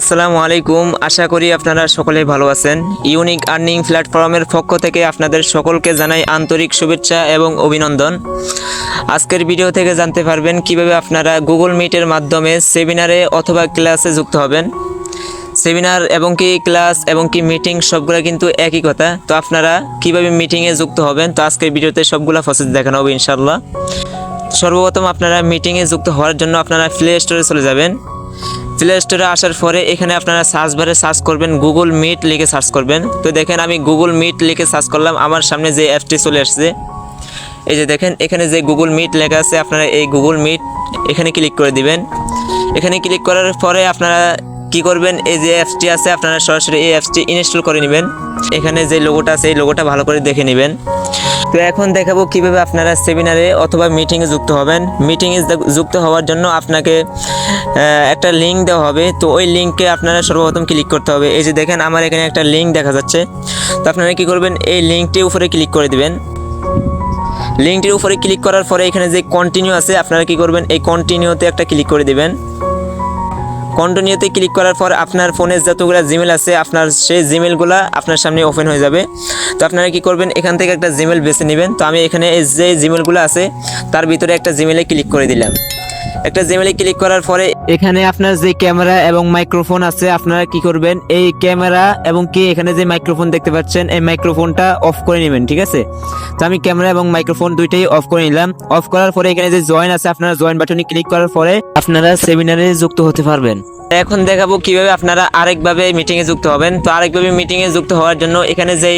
আসসালামু আলাইকুম। আশা করি আপনারা সকলেই ভালো আছেন। ইউনিক আর্নিং প্ল্যাটফর্মের পক্ষ থেকে আপনাদের সকলকে জানাই আন্তরিক শুভেচ্ছা এবং অভিনন্দন। আজকের ভিডিও থেকে জানতে পারবেন কীভাবে আপনারা গুগল মিটের মাধ্যমে সেমিনারে অথবা ক্লাসে যুক্ত হবেন। সেমিনার এবং কি ক্লাস এবং কি মিটিং সবগুলো কিন্তু একই কথা। তো আপনারা কীভাবে মিটিংয়ে যুক্ত হবেন? তো আজকের ভিডিওতে সবগুলো প্রসেস দেখানো হবে ইনশাল্লাহ সর্বপ্রথম আপনারা মিটিংয়ে যুক্ত হওয়ার জন্য আপনারা প্লে স্টোরে চলে যাবেন। প্লে স্টোরে আসার পরে এখানে আপনারা সার্চ বারে সার্চ করবেন গুগল মিট লিখে সার্চ করবেন। তো দেখেন আমি গুগল মিট লিখে সার্চ করলাম, আমার সামনে যে অ্যাপটি চলে আসছে। এই যে দেখেন, এখানে যে গুগল মিট লেখা আছে, আপনারা এই গুগল মিট এখানে ক্লিক করে দিবেন। এখানে ক্লিক করার পরে আপনারা কি করবেন, এই যে অ্যাপসটি আছে, আপনারা সরাসরি এই অ্যাপসটি ইনস্টল করে নেবেন। এখানে যে লোগোটা আছে, এই লোগোটা ভালো করে দেখে নেবেন। তো এখন দেখাবো কীভাবে আপনারা সেমিনারে অথবা মিটিংয়ে যুক্ত হবেন। মিটিংয়ে যুক্ত হওয়ার জন্য আপনাকে একটা লিঙ্ক দেওয়া হবে। তো ওই লিঙ্কে আপনারা সর্বপ্রথম ক্লিক করতে হবে। এই যে দেখেন আমার এখানে একটা লিঙ্ক দেখা যাচ্ছে। তো আপনারা কি করবেন? এই লিঙ্কটির উপরে ক্লিক করে দিবেন। লিঙ্কটির উপরে ক্লিক করার পরে এখানে যে কন্টিনিউ আছে, আপনারা কি করবেন? এই কন্টিনিউতে একটা ক্লিক করে দিবেন। কন্টিনিউতে ক্লিক করার পর আপনার ফোনের যতগুলো জিমেল আছে, আপনার সেই জিমেলগুলো আপনার সামনে ওপেন হয়ে যাবে। তো আপনারা কি করবেন, এখান থেকে একটা জিমেল বেছে নেবেন। তো আমি এখানে যে জিমেলগুলো আছে, তার ভিতরে একটা জিমেলে ক্লিক করে দিলাম। একটা জিমেলে ক্লিক করার পরে এখানে আপনার যে ক্যামেরা এবং মাইক্রোফোন আছে আপনারা কি করবেন? এই ক্যামেরা এবং কি এখানে যে মাইক্রোফোন দেখতে পাচ্ছেন এই মাইক্রোফোনটা অফ করে নেবেন ঠিক আছে? তো আমি ক্যামেরা এবং মাইক্রোফোন দুইটাই অফ করে নিলাম। অফ করার পরে এখানে যে জয়েন আছে আপনারা জয়েন বাটনে ক্লিক করার পরে আপনারা সেমিনারে যুক্ত হতে পারবেন। এখন দেখাবো কীভাবে আপনারা আরেকভাবে মিটিংয়ে যুক্ত হবেন। তো আরেকভাবে মিটিংয়ে যুক্ত হওয়ার জন্য এখানে যে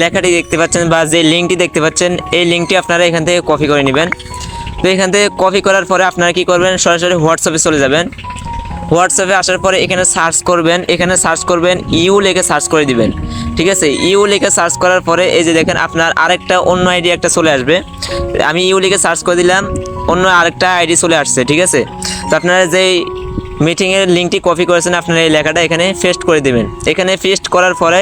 লেখাটি দেখতে পাচ্ছেন বা যে লিঙ্কটি দেখতে পাচ্ছেন এই লিঙ্কটি আপনারা এখান থেকে কপি করে নেবেন। তো এখান থেকে কপি করার পরে আপনারা কি করবেন? সরাসরি হোয়াটসঅ্যাপে চলে যাবেন। হোয়াটসঅ্যাপে আসার পরে এখানে সার্চ করবেন। এখানে সার্চ করবেন, ইউ লেখে সার্চ করে দিবেন। ঠিক আছে? ইউ লেখে সার্চ করার পরে এই যে দেখেন আপনার আরেকটা অন্য আইডি একটা চলে আসবে। আমি ইউ লিখে সার্চ করে দিলাম, অন্য আরেকটা আইডি চলে আসছে। ঠিক আছে? তো আপনারা যেই মিটিংয়ের লিঙ্কটি কপি করেছেন আপনারা এই লেখাটা এখানে পেস্ট করে দেবেন। এখানে পেস্ট করার পরে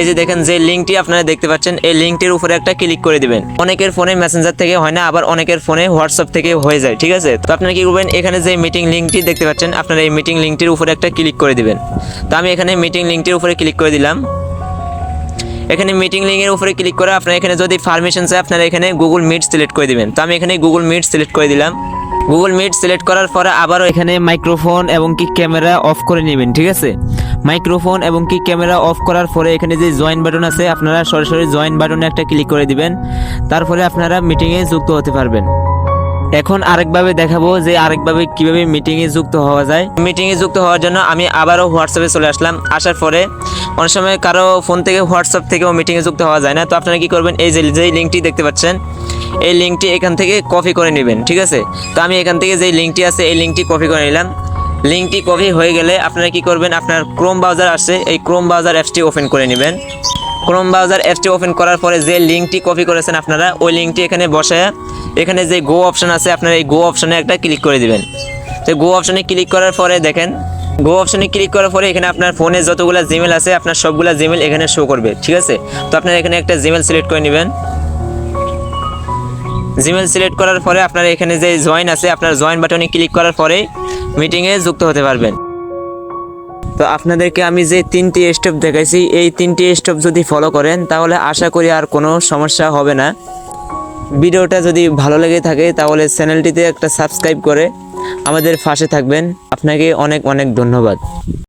এই যে দেখেন যে লিঙ্কটি আপনারা দেখতে পাচ্ছেন, এই লিঙ্কটির উপরে একটা ক্লিক করে দিবেন। অনেকের ফোনে মেসেঞ্জার থেকে হয় না, আবার অনেকের ফোনে হোয়াটসঅ্যাপ থেকে হয়ে যায়, ঠিক আছে? তো আপনারা কি করবেন, এখানে যে মিটিং লিঙ্কটি দেখতে পাচ্ছেন, আপনারা এই মিটিং লিঙ্কটির উপরে একটা ক্লিক করে দিবেন। তো আমি এখানে মিটিং লিঙ্কটির উপরে ক্লিক করে দিলাম। এখানে মিটিং লিঙ্কের উপরে ক্লিক করে আপনারা এখানে যদি পারমিশন চাই আপনারা এখানে গুগল মিট সিলেক্ট করে দিবেন। তো আমি এখানে গুগল মিট সিলেক্ট করে দিলাম। গুগল মিট সিলেক্ট করার পরে আবারও এখানে মাইক্রোফোন এবং কি ক্যামেরা অফ করে নেবেন, ঠিক আছে? মাইক্রোফোন এবং কি ক্যামেরা অফ করার পরে এখানে যে জয়েন বাটন আছে, আপনারা সরাসরি জয়েন বাটনে একটা ক্লিক করে দিবেন। তারপরে আপনারা মিটিংয়ে যুক্ত হতে পারবেন। এখন আরেকভাবে দেখাবো যে আরেকভাবে কীভাবে মিটিংয়ে যুক্ত হওয়া যায়। মিটিংয়ে যুক্ত হওয়ার জন্য আমি আবারও হোয়াটসঅ্যাপে চলে আসলাম। আসার পরে অনেক সময় কারও ফোন থেকে হোয়াটসঅ্যাপ থেকেও মিটিংয়ে যুক্ত হওয়া যায় না। তো আপনারা কি করবেন? এই যে, যেই লিঙ্কটি দেখতে পাচ্ছেন এই লিঙ্কটি এখান থেকে কপি করে নেবেন, ঠিক আছে? তো আমি এখান থেকে যেই লিঙ্কটি আছে, এই লিঙ্কটি কপি করে নিলাম। লিঙ্কটি কপি হয়ে গেলে আপনারা কি করবেন, আপনার ক্রোম ব্রাউজার আসছে, এই ক্রোম ব্রাউজার অ্যাপসটি ওপেন করে নেবেন। ক্রোম ব্রাউজার অ্যাপসটি ওপেন করার পরে যে লিঙ্কটি কপি করেছেন আপনারা, ওই লিঙ্কটি এখানে বসায়, এখানে যে গো অপশন আছে, আপনারা এই গো অপশানে একটা ক্লিক করে দিবেন। তো গো অপশানে ক্লিক করার পরে দেখেন গো অপশানে ক্লিক করার পরে এখানে আপনার ফোনে যতগুলো জিমেল আছে, আপনার সবগুলা জিমেল এখানে শো করবে, ঠিক আছে? তো আপনারা এখানে একটা জিমেল সিলেক্ট করে নেবেন। জিমেল সিলেক্ট করার পরে আপনার এখানে যে জয়েন আছে, আপনার জয়েন বাটনে ক্লিক করার পরে মিটিংয়ে যুক্ত হতে পারবেন। তো আপনাদেরকে আমি যে তিনটি স্টেপ দেখাইছি, এই তিনটি স্টেপ যদি ফলো করেন, তাহলে আশা করি আর কোনো সমস্যা হবে না। ভিডিওটা যদি ভালো লেগে থাকে, তাহলে চ্যানেলটিতে একটা সাবস্ক্রাইব করে আমাদের পাশে থাকবেন। আপনাকে অনেক অনেক ধন্যবাদ।